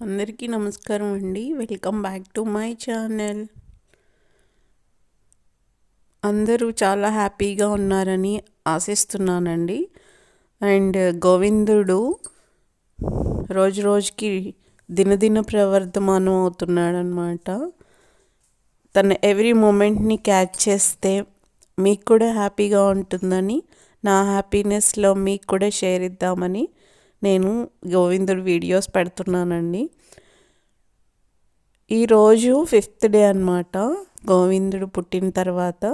అందరికీ నమస్కారం అండి. Welcome back to my channel. అందరూ చాలా హ్యాపీగా ఉన్నారని ఆశిస్తున్నానండి. అండ్ గోవిందుడు రోజు రోజుకి దినదిన ప్రవర్ధమానం అవుతున్నాడనమాట తన ఎవ్రీ మూమెంట్ని క్యాచ్ చేస్తే మీకు కూడా హ్యాపీగా ఉంటుందని నా హ్యాపీనెస్లో మీకు కూడా షేర్ ఇద్దామని నేను గోవిందుడు వీడియోస్ పెడుతున్నానండి. ఈరోజు ఫిఫ్త్ డే అనమాట గోవిందుడు పుట్టిన తర్వాత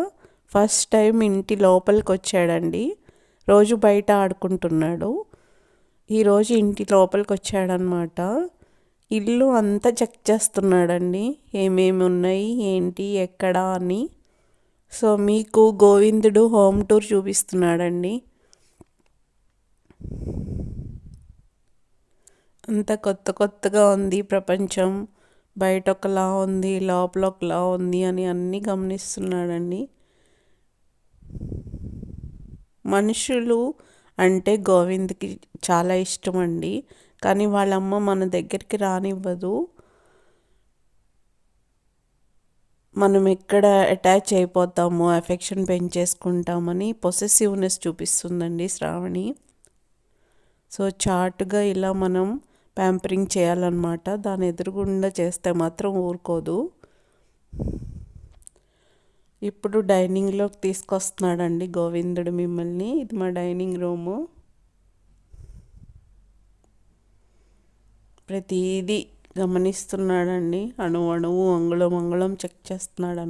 ఫస్ట్ టైం ఇంటి లోపలికి వచ్చాడండి రోజు బయట ఆడుకుంటున్నాడు. ఈరోజు ఇంటి లోపలికి వచ్చాడనమాట ఇల్లు అంతా చెక్ చేస్తున్నాడండి. ఏమేమి ఉన్నాయి ఏంటి ఎక్కడ అని. సో మీకు గోవిందుడు హోమ్ టూర్ చూపిస్తున్నాడండి. అంత కొత్త కొత్తగా ఉంది ప్రపంచం. బయట ఒకలా ఉంది లోపల ఒకలా ఉంది అని అన్నీ గమనిస్తున్నాడండి. మనుషులు అంటే గోవింద్కి చాలా ఇష్టం అండి కానీ వాళ్ళమ్మ మన దగ్గరికి రానివ్వదు. మనం ఎక్కడ అటాచ్ అయిపోతామో ఎఫెక్షన్ పెంచేసుకుంటామని పొసెసివ్నెస్ చూపిస్తుందండి శ్రావణి. సో చాటుగా ఇలా మనం ప్యాంపరింగ్ చేయాలన్నమాట. దాని ఎదురుగుండా చేస్తే మాత్రం ఊరుకోదు. ఇప్పుడు డైనింగ్లోకి తీసుకొస్తున్నాడండి గోవిందుడు మిమ్మల్ని. ఇది మా డైనింగ్ రూము. ప్రతిదీ గమనిస్తున్నాడండి. అణు అణువు అంగుళం అంగుళం చెక్ చేస్తున్నాడు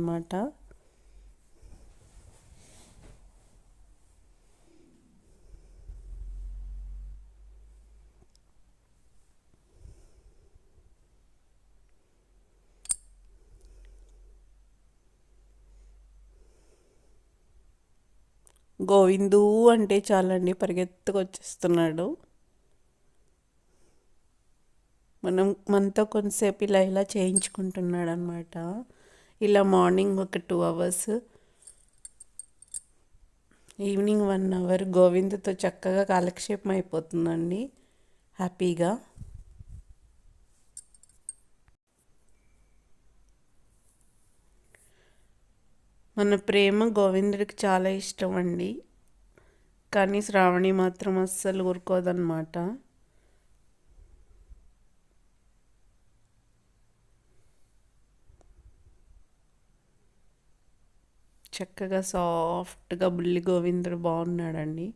గోవిందు అంటే చాలండి పరిగెత్తుకు వచ్చేస్తున్నాడు మనం మనతో కొంతసేపు ఇలా ఇలా చేయించుకుంటున్నాడు అనమాట ఇలా మార్నింగ్ ఒక two hours. Evening one hour. గోవిందతో చక్కగా కాలక్షేపం అయిపోతుందండి. హ్యాపీగా. మన ప్రేమ గోవిందుడికి చాలా ఇష్టం అండి కానీ శ్రావణి మాత్రం అస్సలు ఊరుకోదన్నమాట. చక్కగా సాఫ్ట్గా బుల్లి గోవిందుడు బాగున్నాడండి.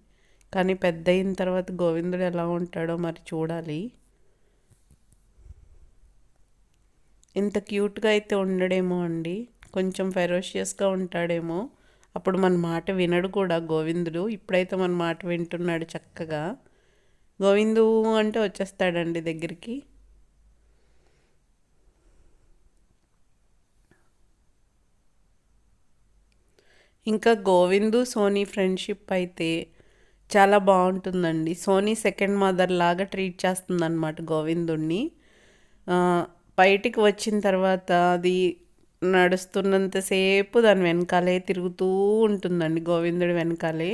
కానీ పెద్ద అయిన తర్వాత గోవిందుడు ఎలా ఉంటాడో మరి చూడాలి. ఇంత క్యూట్గా అయితే ఉండడేమో అండి. కొంచెం ఫెరోషియస్గా ఉంటాడేమో. అప్పుడు మన మాట వినడు కూడా గోవిందుడు. ఇప్పుడైతే మన మాట వింటున్నాడు చక్కగా. గోవిందు అంటే వచ్చేస్తాడండి దగ్గరికి. ఇంకా గోవిందు సోనీ ఫ్రెండ్షిప్ అయితే చాలా బాగుంటుందండి. సోనీ సెకండ్ మదర్ లాగా ట్రీట్ చేస్తుందన్నమాట గోవిందుణ్ణి. బయటికి వచ్చిన తర్వాత అది నడుస్తున్నంతసేపు దాని వెనకాలే తిరుగుతూ ఉంటుందండి గోవిందుడి వెనకాలే.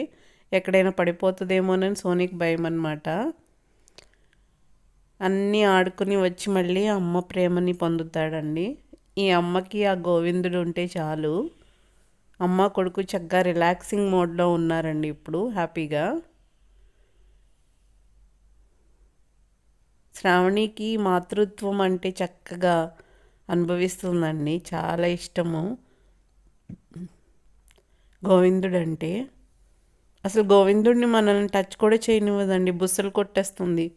ఎక్కడైనా పడిపోతుందేమోనని సోనీకి భయం అనమాట అన్నీ ఆడుకుని వచ్చి మళ్ళీ అమ్మ ప్రేమని పొందుతాడండి. ఈ అమ్మకి ఆ గోవిందుడు ఉంటే చాలు. అమ్మ కొడుకు చక్కగా రిలాక్సింగ్ మోడ్లో ఉన్నారండి ఇప్పుడు హ్యాపీగా. శ్రావణికి మాతృత్వం అంటే చక్కగా అనుభవిస్తుందండి చాలా ఇష్టము. గోవిందుడు అంటే అసలు గోవిందుడిని మనల్ని టచ్ కూడా చేయనివ్వదండి. బుస్సలు కొట్టేస్తుంది.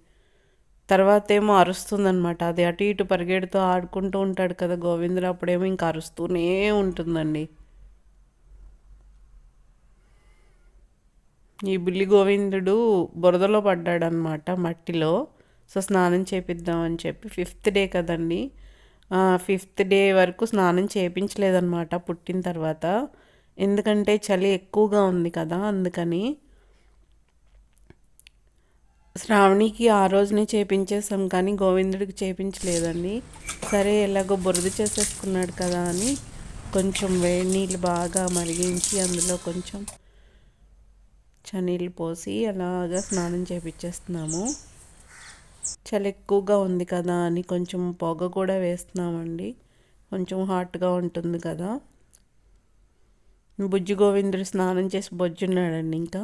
తర్వాత ఏమో అరుస్తుందనమాట అది అటు ఇటు పరిగెడుతూ ఆడుకుంటూ ఉంటాడు కదా గోవిందుడు. అప్పుడేమో ఇంకా అరుస్తూనే ఉంటుందండి. ఈ బుల్లి గోవిందుడు బురదలో పడ్డాడనమాట మట్టిలో. సో స్నానం చేపిద్దామని చెప్పి ఫిఫ్త్ డే కదండి. ఫిఫ్త్ డే వరకు స్నానం చేయించలేదన్నమాట పుట్టిన తర్వాత. ఎందుకంటే చలి ఎక్కువగా ఉంది కదా అందుకని. శ్రావణికి ఆ రోజునే చేపించేసాం కానీ గోవిందుడికి చేపించలేదండి. సరే ఎలాగో బురద చేసేసుకున్నాడు కదా అని కొంచెం వేడి నీళ్ళు బాగా మరిగించి అందులో కొంచెం చనీళ్ళు పోసి అలాగా స్నానం చేపించేస్తున్నాము. చలి ఎక్కువగా ఉంది కదా అని కొంచెం పొగ కూడా వేస్తున్నామండి. కొంచెం హాట్గా ఉంటుంది కదా. బుజ్జి గోవిందుడు స్నానం చేసి బొజ్జున్నాడండి ఇంకా.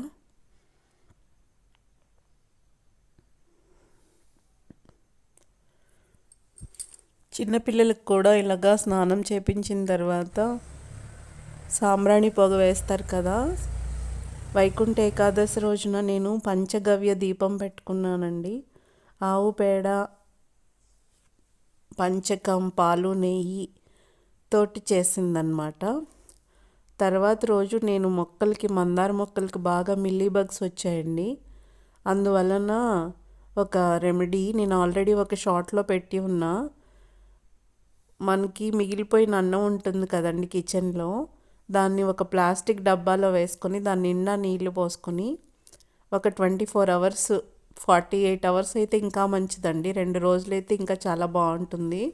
చిన్నపిల్లలకు కూడా ఇలాగా స్నానం చేపించిన తర్వాత సాంబ్రాణి పొగ వేస్తారు కదా. వైకుంఠ ఏకాదశి రోజున నేను పంచగవ్య దీపం పెట్టుకున్నానండి. ఆవు పేడ పంచకం పాలు నెయ్యి తోటి చేసిందనమాట తర్వాత రోజు నేను మొక్కలకి మందార మొక్కలకి బాగా మిల్లీ బగ్స్ వచ్చాయండి. అందువలన ఒక రెమెడీ నేను ఆల్రెడీ ఒక షార్ట్లో పెట్టి ఉన్నా. మనకి మిగిలిపోయిన అన్నం ఉంటుంది కదండి కిచెన్లో దాన్ని ఒక ప్లాస్టిక్ డబ్బాలో వేసుకొని దాని నిండా నీళ్ళు పోసుకొని ఒక twenty four hours forty eight hours అయితే ఇంకా మంచిదండి. రెండు రోజులైతే ఇంకా చాలా బాగుంటుంది.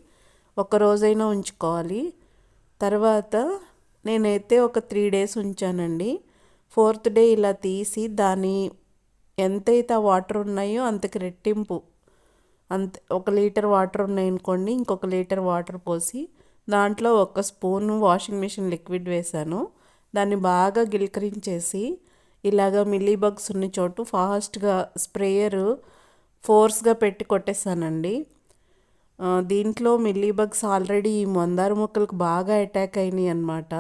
ఒక రోజైనా ఉంచుకోవాలి. తర్వాత నేనైతే ఒక త్రీ డేస్ ఉంచానండి. ఫోర్త్ డే ఇలా తీసి దాని ఎంతైతే ఆ వాటర్ ఉన్నాయో అంతకు రెట్టింపు. అంత ఒక లీటర్ వాటర్ ఉన్నాయనుకోండి ఇంకొక లీటర్ వాటర్ పోసి దాంట్లో ఒక స్పూను వాషింగ్ మిషన్ లిక్విడ్ వేశాను. దాన్ని బాగా గిలికరించేసి ఇలాగ మిల్లీ బగ్స్ ఉన్న చోటు ఫాస్ట్గా స్ప్రేయర్ ఫోర్స్గా పెట్టి కొట్టేసానండి దీంట్లో మిల్లీ బగ్స్ ఆల్రెడీ ఈ మందార మొక్కలకు బాగా అటాక్ అయినాయి అన్నమాట.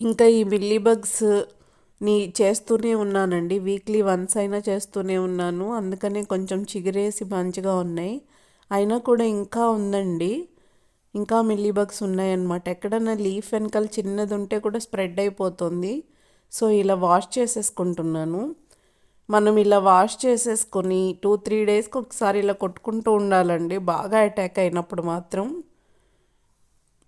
ఇంకా ఈ మిల్లీ బగ్స్ నీ చేస్తూనే ఉన్నానండి. వీక్లీ వన్స్ అయినా చేస్తూనే ఉన్నాను. అందుకనే కొంచెం చిగురేసి మంచిగా ఉన్నాయి. అయినా కూడా ఇంకా ఉందండి. ఇంకా మిల్లీ బగ్స్ ఉన్నాయన్నమాట. ఎక్కడన్నా లీఫ్ వెనకాల చిన్నది ఉంటే కూడా స్ప్రెడ్ అయిపోతుంది. సో ఇలా వాష్ చేసేసుకుంటున్నాను. మనం ఇలా వాష్ చేసేసుకొని టూ త్రీ డేస్కి ఒకసారి ఇలా కొట్టుకుంటూ ఉండాలండి. బాగా అటాక్ అయినప్పుడు మాత్రం.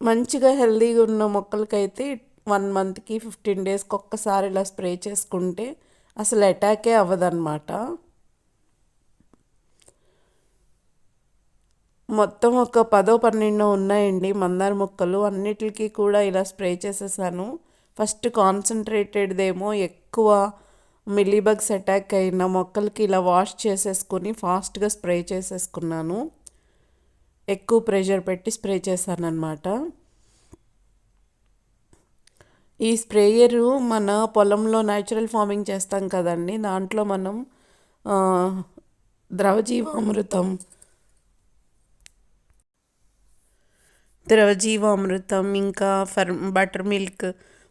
మంచిగా హెల్తీగా ఉన్న మొక్కలకైతే వన్ మంత్కి ఫిఫ్టీన్ డేస్కి ఒక్కసారి ఇలా స్ప్రే చేసుకుంటే అసలు అటాకే అవ్వదన్నమాట. మొత్తం ఒక పదో పన్నెండో ఉన్నాయండి మందార మొక్కలు. అన్నిటికీ కూడా ఇలా స్ప్రే చేసేసాను. ఫస్ట్ కాన్సన్ట్రేటెడ్దేమో ఎక్కువ మిలీబగ్స్ అటాక్ అయిన మొక్కలకి ఇలా వాష్ చేసేసుకొని ఫాస్ట్గా స్ప్రే చేసేసుకున్నాను. ఎక్కువ ప్రెషర్ పెట్టి స్ప్రే చేశానమాట ఈ స్ప్రేయరు మన పొలంలో న్యాచురల్ ఫార్మింగ్ చేస్తాం కదండి దాంట్లో మనం ద్రవజీవామృతం ద్రవజీవామృతం ఇంకా ఫర్ బటర్ మిల్క్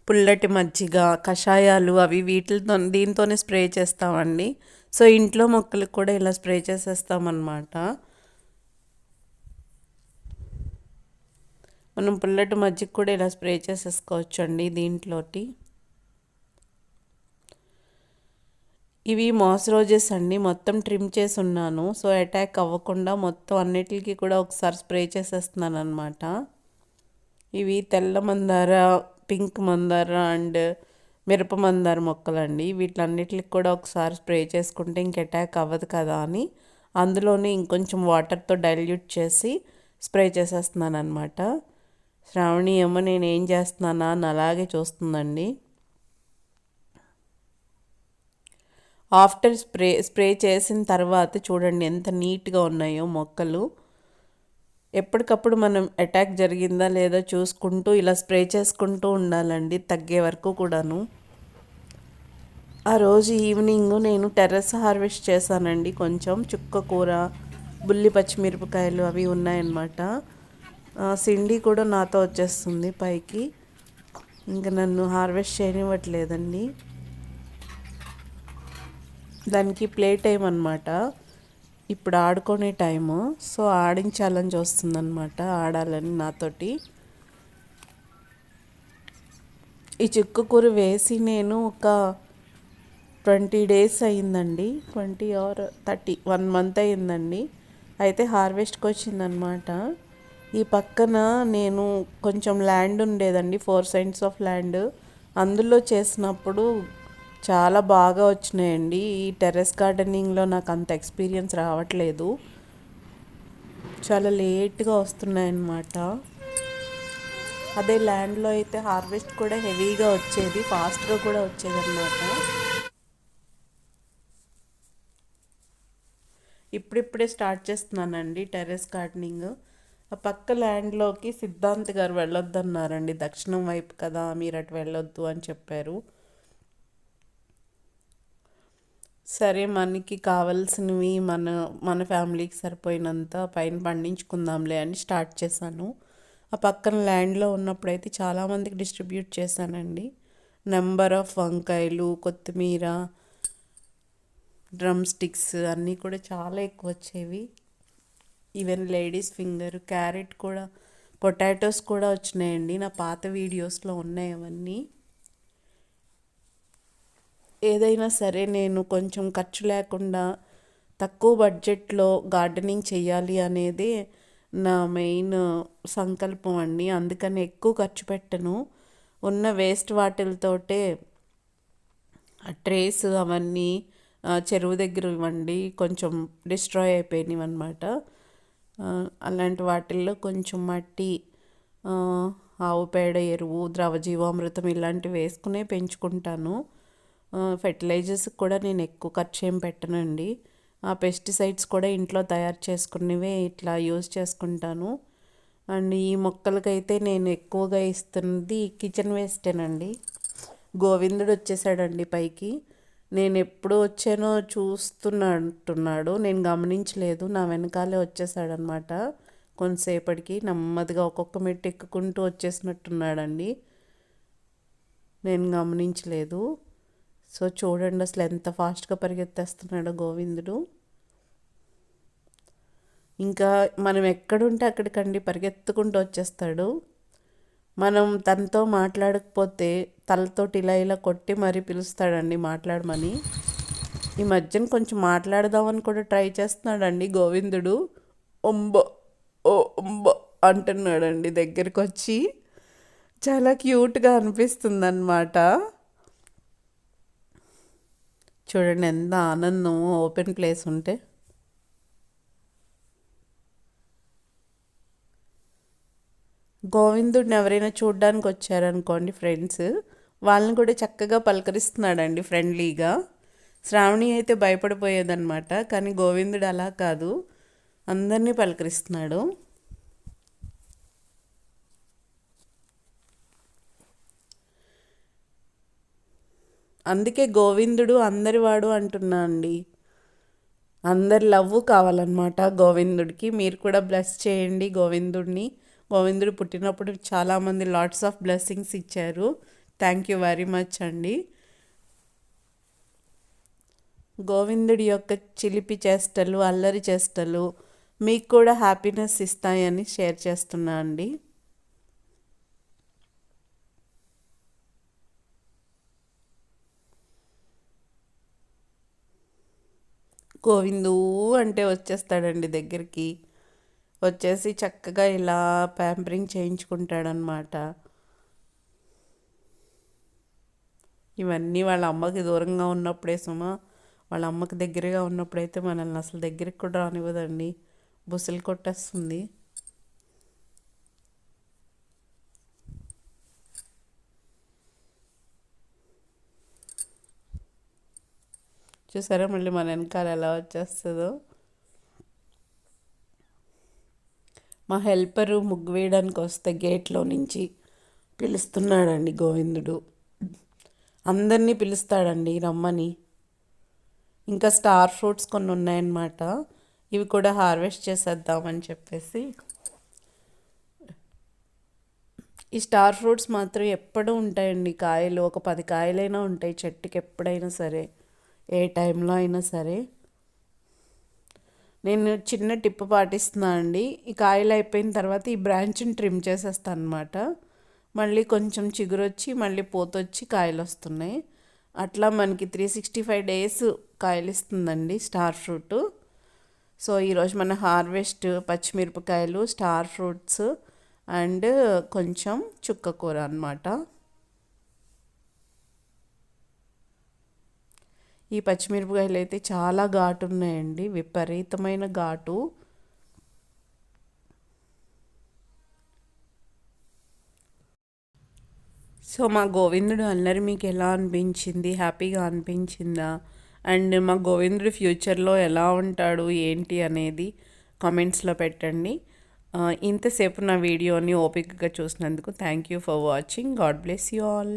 పుల్లటి మజ్జిగ కషాయాలు అవి వీటితో దీంతోనే స్ప్రే చేస్తామండి. సో ఇంట్లో మొక్కలకు కూడా ఇలా స్ప్రే చేసేస్తామన్నమాట. మనం పుల్లటి మజ్జిగ కూడా ఇలా స్ప్రే చేసేసుకోవచ్చు అండి దీంట్లోటి. ఇవి మాస్ రోజెస్ అండి. మొత్తం ట్రిమ్ చేసి ఉన్నాను సో అటాక్ అవ్వకుండా మొత్తం అన్నిటికీ కూడా ఒకసారి స్ప్రే చేసేస్తున్నాను అనమాట ఇవి తెల్ల మందార పింక్ మందార అండ్ మిరప మందార మొక్కలండి. వీటిలన్నిటికి కూడా ఒకసారి స్ప్రే చేసుకుంటే ఇంక అటాక్ అవ్వదు కదా అని అందులోనే ఇంకొంచెం వాటర్తో డైల్యూట్ చేసి స్ప్రే చేసేస్తున్నాను అనమాట శ్రావణి ఏమో నేను ఏం చేస్తున్నానా అని అలాగే చూస్తుందండి. ఆఫ్టర్ స్ప్రే స్ప్రే చేసిన తర్వాత చూడండి ఎంత నీట్గా ఉన్నాయో మొక్కలు. ఎప్పటికప్పుడు మనం అటాక్ జరిగిందా లేదా చూసుకుంటూ ఇలా స్ప్రే చేసుకుంటూ ఉండాలండి తగ్గే వరకు కూడాను. ఆ రోజు ఈవినింగ్ నేను టెర్రస్ హార్వెస్ట్ చేశానండి కొంచెం చుక్క కూర బుల్లి పచ్చిమిరపకాయలు అవి ఉన్నాయన్నమాట. సిండి కూడా నాతో వచ్చేస్తుంది పైకి. ఇంకా నన్ను హార్వెస్ట్ చేయనివ్వట్లేదండి. దానికి ప్లే టైం అనమాట ఇప్పుడు ఆడుకునే టైము. సో ఆడించాలని చూస్తుందన్నమాట ఆడాలని నాతోటి. ఈ చిక్కు కూర వేసి నేను ఒక ట్వంటీ డేస్ అయిందండి. Twenty or thirty one month అయిందండి. అయితే హార్వెస్ట్కి వచ్చిందనమాట ఈ పక్కన నేను కొంచెం ల్యాండ్ ఉండేదండి ఫోర్ సైన్స్ ఆఫ్ ల్యాండ్. అందులో చేసినప్పుడు చాలా బాగా వచ్చినాయండి. ఈ టెర్రస్ గార్డెనింగ్లో నాకు అంత ఎక్స్పీరియన్స్ రావట్లేదు. చాలా లేట్గా వస్తున్నాయన్నమాట. అదే ల్యాండ్లో అయితే హార్వెస్ట్ కూడా హెవీగా వచ్చేది. ఫాస్ట్గా కూడా వచ్చేది అన్నమాట ఇప్పుడిప్పుడే స్టార్ట్ చేస్తున్నానండి టెర్రస్ గార్డెనింగ్. ఆ పక్క ల్యాండ్లోకి సిద్ధాంత్ గారు వెళ్ళొద్దన్నారండి. దక్షిణం వైపు కదా మీరు అటు వెళ్ళొద్దు అని చెప్పారు. సరే మనకి కావాల్సినవి మన మన ఫ్యామిలీకి సరిపోయినంత పైన పండించుకుందాంలే అని స్టార్ట్ చేశాను. ఆ పక్కన ల్యాండ్లో ఉన్నప్పుడైతే చాలామందికి డిస్ట్రిబ్యూట్ చేశానండి. నెంబర్ ఆఫ్ వంకాయలు కొత్తిమీర డ్రమ్ స్టిక్స్ అన్నీ కూడా చాలా ఎక్కువ వచ్చేవి. ఈవెన్ లేడీస్ ఫింగర్ క్యారెట్ కూడా పొటాటోస్ కూడా వచ్చినాయండి. నా పాత వీడియోస్లో ఉన్నాయి అవన్నీ. ఏదైనా సరే నేను కొంచెం ఖర్చు లేకుండా తక్కువ బడ్జెట్లో గార్డెనింగ్ చేయాలి అనేది నా మెయిన్ సంకల్పం అండి. అందుకని ఎక్కువ ఖర్చు పెట్టను. ఉన్న వేస్ట్ వాటిలతోటే ట్రేస్ అవన్నీ చెరువు దగ్గర ఇవ్వండి కొంచెం డిస్ట్రాయ్ అయిపోయినవి అనమాట అలాంటి వాటిల్లో కొంచెం మట్టి ఆవు పేడ ఎరువు ద్రవజీవామృతం ఇలాంటివి వేసుకునే పెంచుకుంటాను. ఫెర్టిలైజర్స్ కూడా నేను ఎక్కువ ఖర్చు ఏం పెట్టనండి. ఆ పెస్టిసైడ్స్ కూడా ఇంట్లో తయారు చేసుకునేవే ఇట్లా యూజ్ చేసుకుంటాను. అండ్ ఈ మొక్కలకైతే నేను ఎక్కువగా ఇస్తున్నది కిచెన్ వేస్టేనండి గోవిందుడు వచ్చేసాడండి పైకి. నేను ఎప్పుడు వచ్చానో చూస్తున్నట్టున్నాడు. నేను గమనించలేదు. నా వెనకాలే వచ్చేసాడనమాట కొంతసేపటికి నెమ్మదిగా ఒక్కొక్క మెట్టు ఎక్కుకుంటూ వచ్చేసినట్టున్నాడండి. నేను గమనించలేదు. సో చూడండి అసలు ఎంత ఫాస్ట్గా పరిగెత్తేస్తున్నాడో గోవిందుడు. ఇంకా మనం ఎక్కడుంటే అక్కడికండి పరిగెత్తుకుంటూ వచ్చేస్తాడు. మనం తనతో మాట్లాడకపోతే తలతోటి ఇలా ఇలా కొట్టి మరీ పిలుస్తాడండి మాట్లాడమని. ఈ మధ్యన కొంచెం మాట్లాడదామని కూడా ట్రై చేస్తున్నాడండి గోవిందుడు. ఒంబ ఓ ఒంబ అంటున్నాడండి దగ్గరికి వచ్చి చాలా క్యూట్గా అనిపిస్తుంది అన్నమాట చూడండి ఎంత ఆనందం. ఓపెన్ ప్లేస్ ఉంటే. గోవిందుడిని ఎవరైనా చూడడానికి వచ్చారనుకోండి ఫ్రెండ్స్ వాళ్ళని కూడా చక్కగా పలకరిస్తున్నాడండి ఫ్రెండ్లీగా. శ్రావణి అయితే భయపడిపోయేదన్నమాట కానీ గోవిందుడు అలా కాదు. అందరినీ పలకరిస్తున్నాడు. అందుకే గోవిందుడు అందరివాడు అంటున్నా అండి. అందరి లవ్ కావాలన్నమాట గోవిందుడికి. మీరు కూడా బ్లెస్ చేయండి గోవిందుడిని. గోవిందుడు పుట్టినప్పుడు చాలామంది లాట్స్ ఆఫ్ బ్లెస్సింగ్స్ ఇచ్చారు. థ్యాంక్ యూ వెరీ మచ్ అండి. గోవిందుడి యొక్క చిలిపి చేష్టలు అల్లరి చేష్టలు మీకు కూడా హ్యాపీనెస్ ఇస్తాయని షేర్ చేస్తున్నా అండి. గోవిందు అంటే వచ్చేస్తాడండి దగ్గరికి. వచ్చేసి చక్కగా ఇలా ప్యాంపరింగ్ చేయించుకుంటాడనమాట ఇవన్నీ వాళ్ళ అమ్మకి దూరంగా ఉన్నప్పుడే సుమా వాళ్ళ అమ్మకి దగ్గరగా ఉన్నప్పుడైతే మనల్ని అసలు దగ్గరికి కూడా రానివ్వదండి. బుసలు కొట్టేస్తుంది. చూసారా? మళ్ళీ మన వెనకాల ఎలా వచ్చేస్తుందో. మా హెల్పరు ముగ్గు వేయడానికి వస్తే గేట్లో నుంచి పిలుస్తున్నాడండి గోవిందుడు. అందరినీ పిలుస్తాడండి రమ్మని. ఇంకా స్టార్ ఫ్రూట్స్ కొన్ని ఉన్నాయన్నమాట. ఇవి కూడా హార్వెస్ట్ చేసేద్దామని చెప్పేసి. ఈ స్టార్ ఫ్రూట్స్ మాత్రం ఎప్పుడూ ఉంటాయండి. కాయలు ఒక పది కాయలైనా ఉంటాయి చెట్టుకి ఎప్పుడైనా సరే. ఏ టైంలో అయినా సరే. నేను చిన్న టిప్ పాటిస్తున్నా అండి. ఈ కాయలు అయిపోయిన తర్వాత ఈ బ్రాంచ్ని ట్రిమ్ చేసేస్తాను అనమాట మళ్ళీ కొంచెం చిగురొచ్చి మళ్ళీ పోతొచ్చి కాయలు వస్తున్నాయి. అట్లా మనకి త్రీ సిక్స్టీ ఫైవ్ డేస్ కాయలు ఇస్తుందండి స్టార్ ఫ్రూట్. సో ఈరోజు మన హార్వెస్ట్ పచ్చిమిరపకాయలు స్టార్ ఫ్రూట్స్ అండ్ కొంచెం చుక్క కూర అనమాట ఈ పచ్చిమిరపకాయలు అయితే చాలా ఘాటు ఉన్నాయండి విపరీతమైన ఘాటు. సో మా గోవిందుడు అల్లరి మీకు ఎలా అనిపించింది? హ్యాపీగా అనిపించిందా? అండ్ మా గోవిందుడు ఫ్యూచర్లో ఎలా ఉంటాడు? ఏంటి అనేది కామెంట్స్లో పెట్టండి. ఇంతసేపు నా వీడియోని ఓపికగా చూసినందుకు thank you for watching. God bless you all.